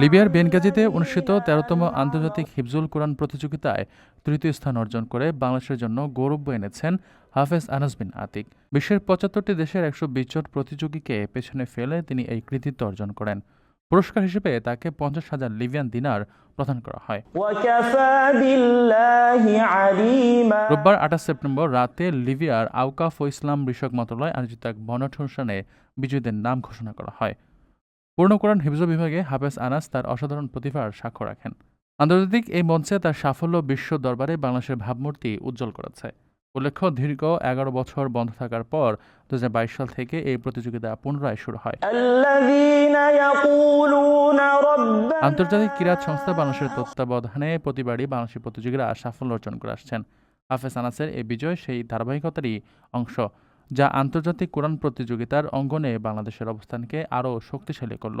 লিবিয়ার বেনগাজিতে অনুষ্ঠিত তেরোতম আন্তর্জাতিক হিফজুল কোরআন প্রতিযোগিতায় তৃতীয় স্থান অর্জন করে বাংলাদেশের জন্য গৌরব এনেছেন হাফেজ আনাস বিন আতিক। বিশ্বের পঁচাত্তরটি দেশের একশো বিচট প্রতিযোগীকে পেছনে ফেলে তিনি এই কৃতিত্ব অর্জন করেন। পুরস্কার হিসেবে তাকে পঞ্চাশ হাজার লিভিয়ান দিনার প্রদান করা হয়। রোববার আঠাশ সেপ্টেম্বর রাতে লিবিয়ার আউকাফ ও ইসলাম বিষয়ক মন্ত্রণালয় আয়োজিত এক বনট অনুষ্ঠানে বিজয়ীদের নাম ঘোষণা করা হয়। পূর্ণ কোরআন হিফজ বিভাগে হাফেজ আনাস তার অসাধারণ প্রতিভার সাক্ষ্য রাখেন। আন্তর্জাতিক এই মঞ্চে তার সাফল্য বিশ্ব দরবারে বাংলাদেশের ভাবমূর্তি উজ্জ্বল করেছে। উল্লেখ্য দীর্ঘ এগারো বছর বন্ধ থাকার পর দুহাজার বাইশ সাল থেকে এই প্রতিযোগিতা পুনরায় শুরু হয়। আন্তর্জাতিক ক্রীড়া সংস্থা বাংলাদেশের তত্ত্বাবধানে প্রতিবারই বাংলাদেশের প্রতিযোগীরা সাফল্য অর্জন করে আসছেন। হাফেজ আনাসের এই বিজয় সেই ধারাবাহিকতারই অংশ, যা আন্তর্জাতিক কোরআন প্রতিযোগিতার অঙ্গনে বাংলাদেশের অবস্থানকে আরও শক্তিশালী করল।